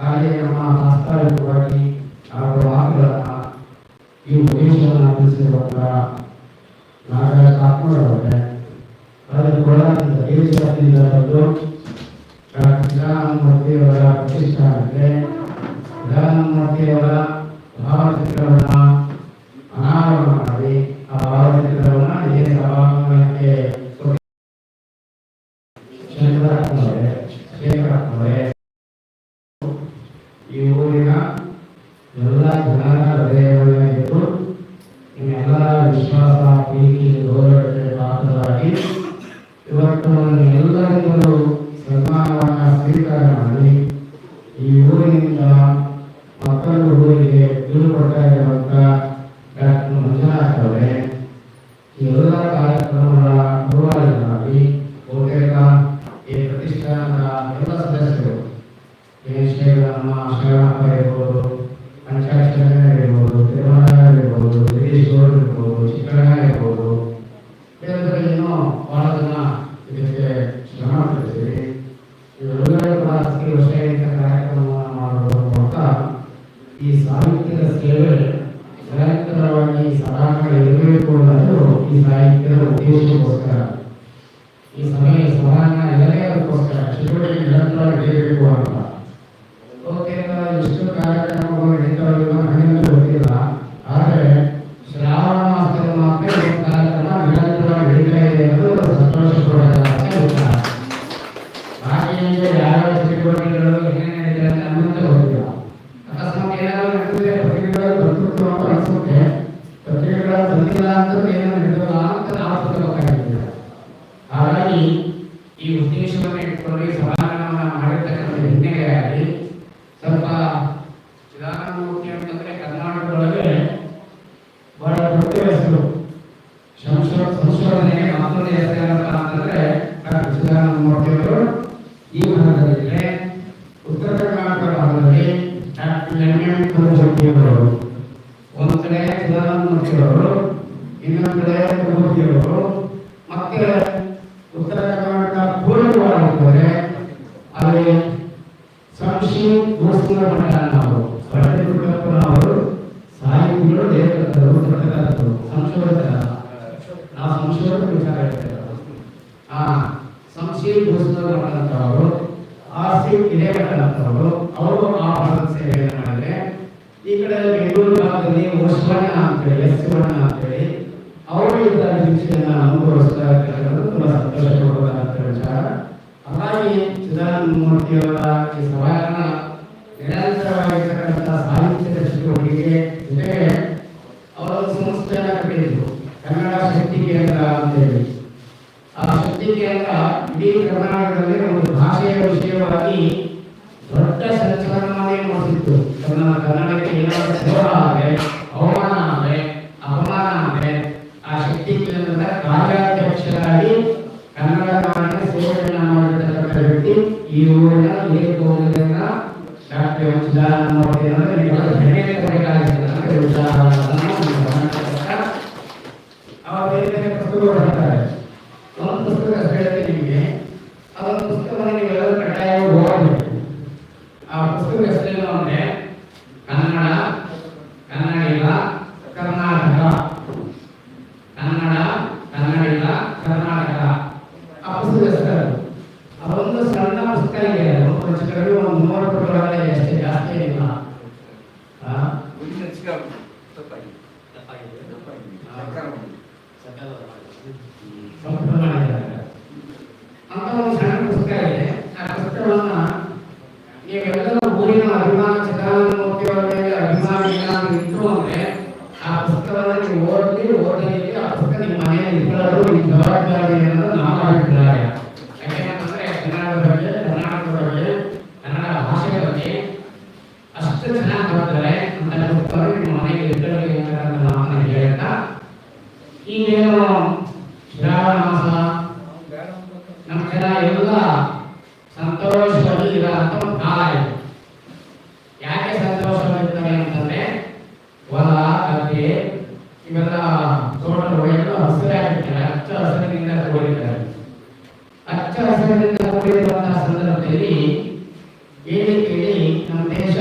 ಹಾಗೆ ನಮ್ಮ ಹಸ್ತಾಯುಕ್ತವಾಗಿ ಹಾಗೂ ಆಕಳನ್ನ ಈ ಉದ್ದೇಶವನ್ನು ನಡೆಸಿರುವಂತಹ ನಾಗರಾಜ್ ಕಾತ್ಮರವರೇ ಅದನ್ನು ಕೊಡಲಾಗಿದ್ದ ದೇಶದಿಂದ ಪ್ರತಿಷ್ಠಾನಕ್ಕೆ ದಾನಮೂರ್ತಿಯವರ ಭಾವಚಿತ್ರವನ್ನು ಅನ್ನೋ ಉದ್ದೇಶಕ್ಕೋಸ್ಕರ. ಈ ಸಮಯ ಸಮಾನ ಎಲ್ಲರಿಗೋಸ್ಕರ ಚಟುವಟಿಕೆ ನಿರಂತರ ನಡೆಯಬೇಕು ಅಂತ ಬಹುತೇಕ ಎಷ್ಟು ಕಾರ್ಯಕ್ರಮಗಳು ನಡೀತಾವಿಲ್ಲ ನನಗೆ ಗೊತ್ತಿಲ್ಲ ಆದರೆ ಶ್ರಾವಣ ಮಾಸದಲ್ಲಿ ಮಾತ್ರ ಕಾರ್ಯಕ್ರಮ ನಿರಂತರ ನಡೀತಾ ಇದೆ ಅನ್ನೋದು ಸಂತೋಷ ಕೊಡೋದಾಗುತ್ತೆ ಯಾವ ಚಟುವಟಿಕೆಗಳು ಏನೇನು ನಡೀತಾರೆ ಅನ್ನೋದು ಗೊತ್ತಿಲ್ಲ. ಅಕಸ್ಮಾತ್ ಏನಾದರೂ ಅಂತೇಳಿ ಸುವರ್ಣ ಅವರು ಇದ್ದ ಶಿಕ್ಷಣ ಅನುಭವಿಸ ಊರಿನ ನೀರುಕೋಲಿನ ಶಾಸ್ತ್ರೀಯ ಉದಾಹರಣೆ ನೋಡಿದ್ರೆ ನಿಮಗೆ ಹೆಣ್ಣೆ ಕೊಡಬೇಕಾಗಿಲ್ಲ ಉದಾಹರಣೆ ಸೋಣದ ವಯಸ್ಸು ಹಸಿರಾಗಿರ್ತಾರೆ ಹಚ್ಚ ಹಸಿರಿನಿಂದ ಕೂಡಿದ್ದಾರೆ ಹಚ್ಚ ಹಸಿರಿನಿಂದ ಕೂಡಿರುವಂತಹ ಸಂದರ್ಭದಲ್ಲಿ ಹೇಳಿ ಕೇಳಿ ನಮ್ಮ ದೇಶ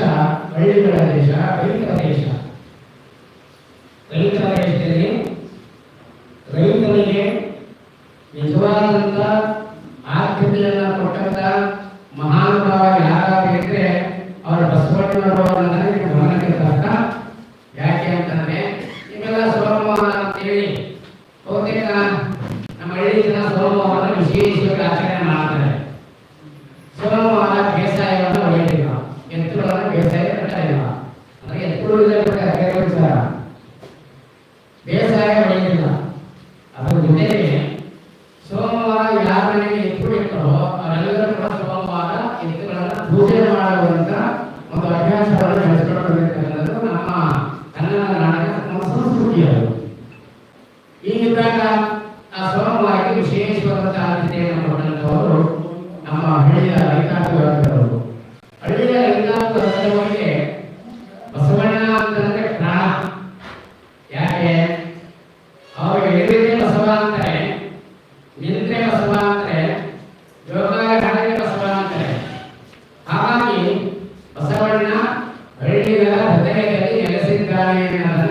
ಹಳ್ಳಿಗಳ ದೇಶ ಹಳ್ಳಿಗಳ ದೇಶ ಹಾಗಾಗಿ ಬಸವಣ್ಣ ಹಳ್ಳಿಗಳ ಹೃದಯದಲ್ಲಿ ನೆಲೆಸಿದ್ದಾನೆ ಅನ್ನೋದನ್ನ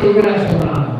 fotografar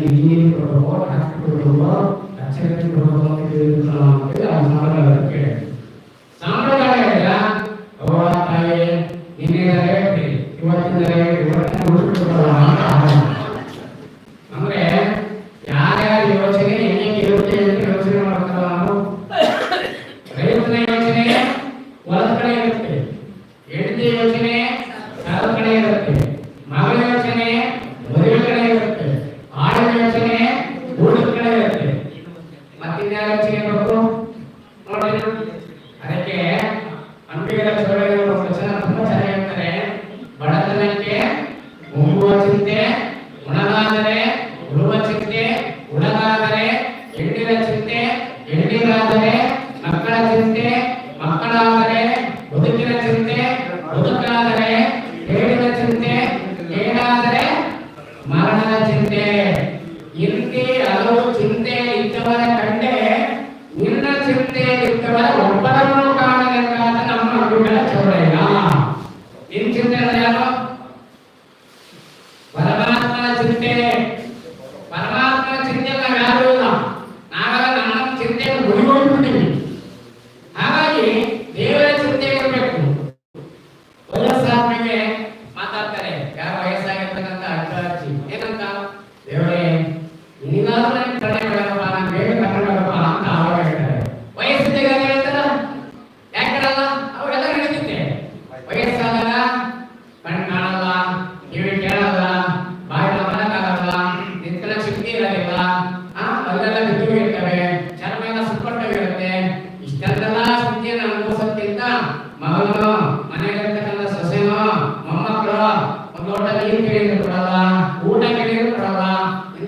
ini berdoa, aku berdoa, saya berdoa ke dalam primera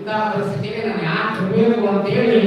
ಇಂತಹ ಪರಿಸ್ಥಿತಿಗೆ ನಾನು ಯಾಕೆ ಅಂತೇಳಿ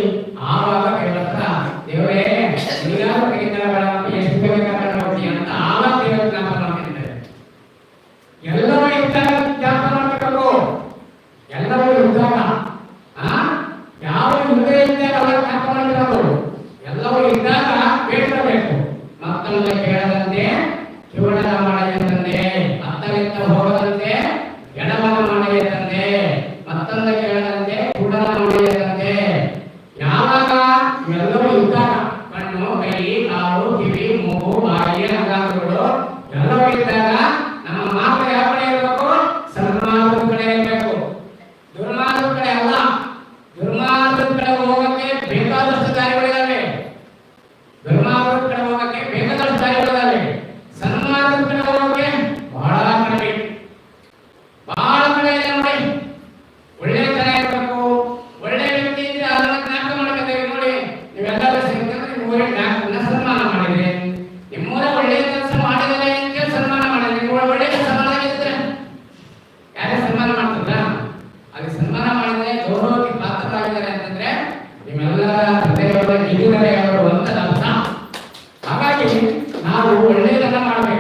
ಹೇಗೆಲ್ಲ ಮಾಡಬೇಕು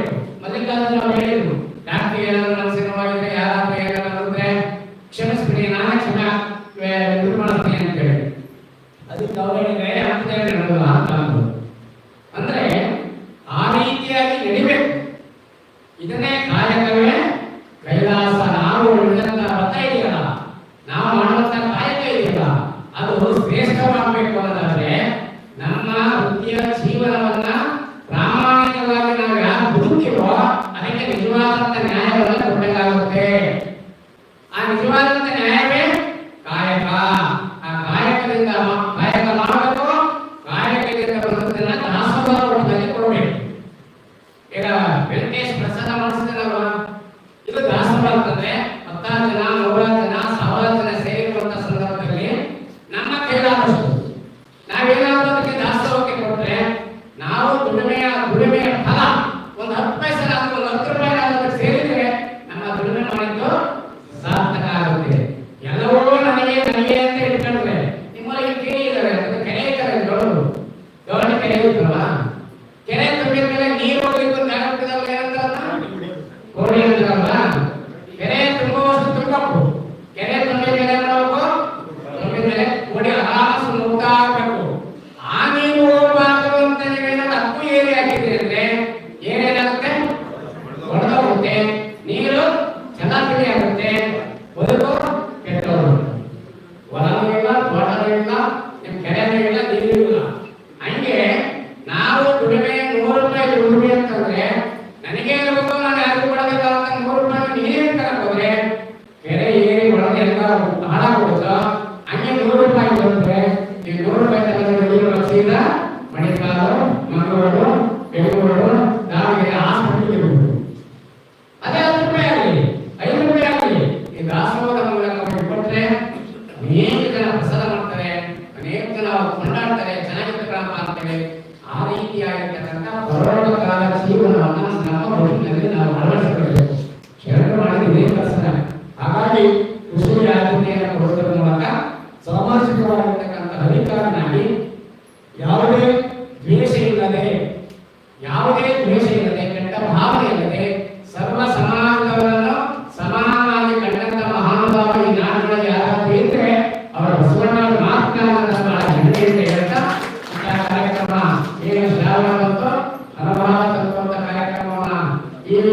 ಒಡೆ ಹಾಸು ನೋಡ್ತಾ ದಾಸವಾದ ಮೂಲಕ ಮಾಡಿಕೊಟ್ರೆ ಅನೇಕ ಜನ ಹೊಸದ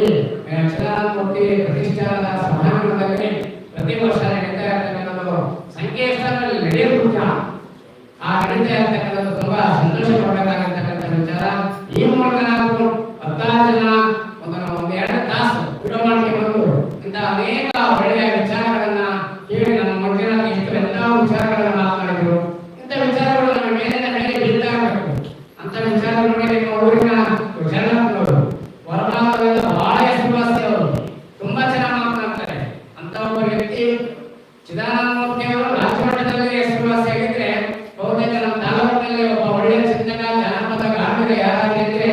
ಚಂದ್ರಮೂರ್ತಿ ಪ್ರತಿಷ್ಠಾನ ಸಮಾರಂಭದಲ್ಲಿ ಪ್ರತಿ ವರ್ಷ ನಡೀತಾ ಇರ್ತಕ್ಕಂಥದ್ದು ಸಂಕೇಶ್ವರದಲ್ಲಿ ನಡೆಯುವ ಆ ನಡೀತಾ ಇರ್ತಕ್ಕಂಥದ್ದು ತುಂಬಾ ಸಂತೋಷ ಪಡಬೇಕಾಗಿರ್ತಕ್ಕಂಥ ವಿಚಾರ. ಈ ಮೂಲಕ ನಾವು ಹತ್ತಾರು ಜನ, ಒಂದು ಎರಡು ತಾಸು para que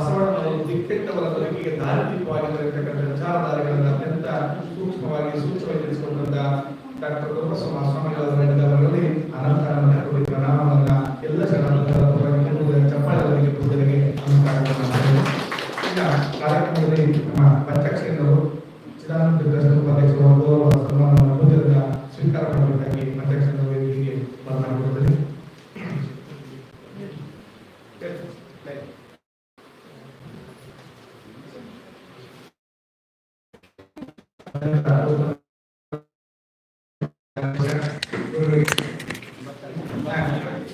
ಬಸವಣ್ಣನವರು ದಿಕ್ಕೆಟ್ಟವರ ಬದುಕಿಗೆ ದಾರಿದೀಪವಾಗಿರತಕ್ಕಂಥ ವಿಚಾರಧಾರೆಗಳನ್ನು ಅತ್ಯಂತ ಸೂಕ್ಷ್ಮವಾಗಿ ಸೂಕ್ಷ್ಮವಾಗಿ ತಿಳಿಸಿಕೊಂಡಂತ ಡಾಕ್ಟರ್ ಕುಟುಂಬ ಸ್ವಾಮಿಗಳವರಲ್ಲಿ